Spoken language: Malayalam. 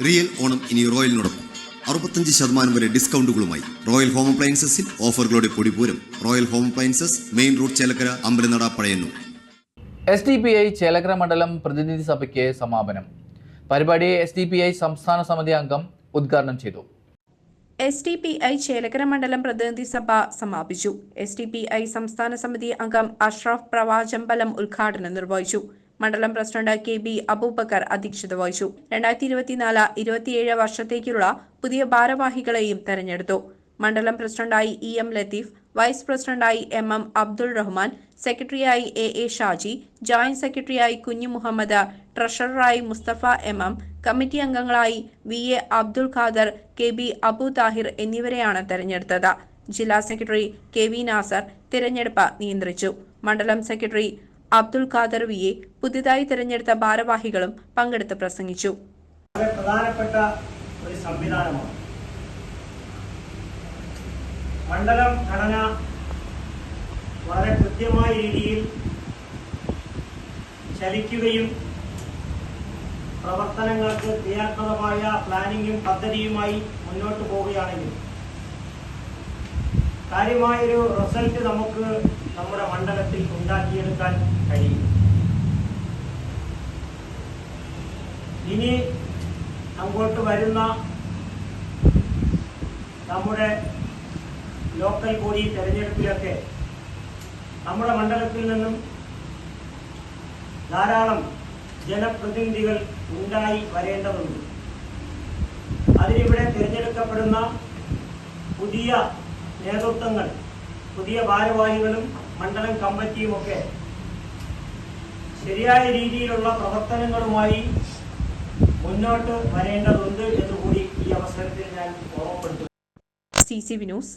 റിയൽ ഓണം ഇനി റോയലിനോടൊപ്പം. അറുപത്തഞ്ച് ശതമാനം വരെ ഡിസ്കൗണ്ടുകളുമായി റോയൽ ഹോം അപ്ലയൻസസിൽ ഓഫറുകളുടെ പൊടിപൂരം. Royal home appliances main road Chelakkara Ambalanada Pazhayannur. S D P I Chelakkara മണ്ഡലം പ്രതിനിധി സഭയ്ക്ക് സമാപനം. പരിപാടി എസ് ഡി പി ഐ സംസ്ഥാന സമിതി അംഗം ഉദ്ഘാടനം ചെയ്തു. S D P I Chelakkara മണ്ഡലം പ്രതിനിധി സഭ സമാപിച്ചു. എസ് ഡി പി ഐ സംസ്ഥാന സമിതി അംഗം അഷ്റഫ് പ്രവാചമ്പലം ഉദ്ഘാടനം നിർവഹിച്ചു. മണ്ഡലം പ്രസിഡന്റ് കെ ബി അബൂബക്കർ അധ്യക്ഷത വഹിച്ചു. രണ്ടായിരത്തി ഇരുപത്തിനാല് ഇരുപത്തിയേഴ് വർഷത്തേക്കുള്ള പുതിയ ഭാരവാഹികളെയും തെരഞ്ഞെടുത്തു. മണ്ഡലം പ്രസിഡന്റായി ഇ എം ലത്തീഫ് വൈസ് പ്രസിഡന്റായി എം എം അബ്ദുൾ റഹ്മാൻ സെക്രട്ടറിയായി എ എ ഷാജി ജോയിന്റ് സെക്രട്ടറിയായി കുഞ്ഞു മുഹമ്മദ് ട്രഷററായി മുസ്തഫ എം എം കമ്മിറ്റി അംഗങ്ങളായി V A Abdul Khader K B Abu Thahir എന്നിവരെയാണ് തെരഞ്ഞെടുത്തത്. ജില്ലാ സെക്രട്ടറി കെ വി നാസർ തിരഞ്ഞെടുപ്പ് നിയന്ത്രിച്ചു. മണ്ഡലം secretary Abdul Khader V A പുതിയതായി തിരഞ്ഞെടുത്ത ഭാരവാഹികളും പങ്കെടുത്ത് പ്രസംഗിച്ചു. പ്രധാനപ്പെട്ട ഒരു സംവിധാനമാണ്. മണ്ഡലം ഘടന വളരെ കൃത്യമായ രീതിയിൽ ചലിക്കുകയും പ്രവർത്തനങ്ങൾക്ക് ക്രിയാത്മകമായ പ്ലാനിങ്ങും പദ്ധതിയുമായി മുന്നോട്ട് പോവുകയാണെങ്കിൽ കാര്യമായൊരു റിസൾട്ട് നമുക്ക് നമ്മുടെ മണ്ഡലത്തിൽ ഉണ്ടാക്കിയെടുക്കാൻ ഇനി അങ്ങോട്ട് വരുന്ന നമ്മുടെ ലോക്കൽ ബോഡി തെരഞ്ഞെടുപ്പിലൊക്കെ നമ്മുടെ മണ്ഡലത്തിൽ നിന്നും ധാരാളം ജനപ്രതിനിധികൾ ഉണ്ടായി വരേണ്ടതുണ്ട്. അതിനിവിടെ തിരഞ്ഞെടുക്കപ്പെടുന്ന പുതിയ നേതൃത്വങ്ങൾ പുതിയ ഭാരവാഹികളും മണ്ഡലം കമ്മിറ്റിയുമൊക്കെ ശരിയായ രീതിയിലുള്ള പ്രവർത്തനങ്ങളുമായി മുന്നോട്ട് വരേണ്ടതുണ്ട് എന്നുകൂടി ഈ അവസരത്തിൽ ഞാൻ ഓർമ്മപ്പെടുത്തുന്നു. C C വിനൂസ്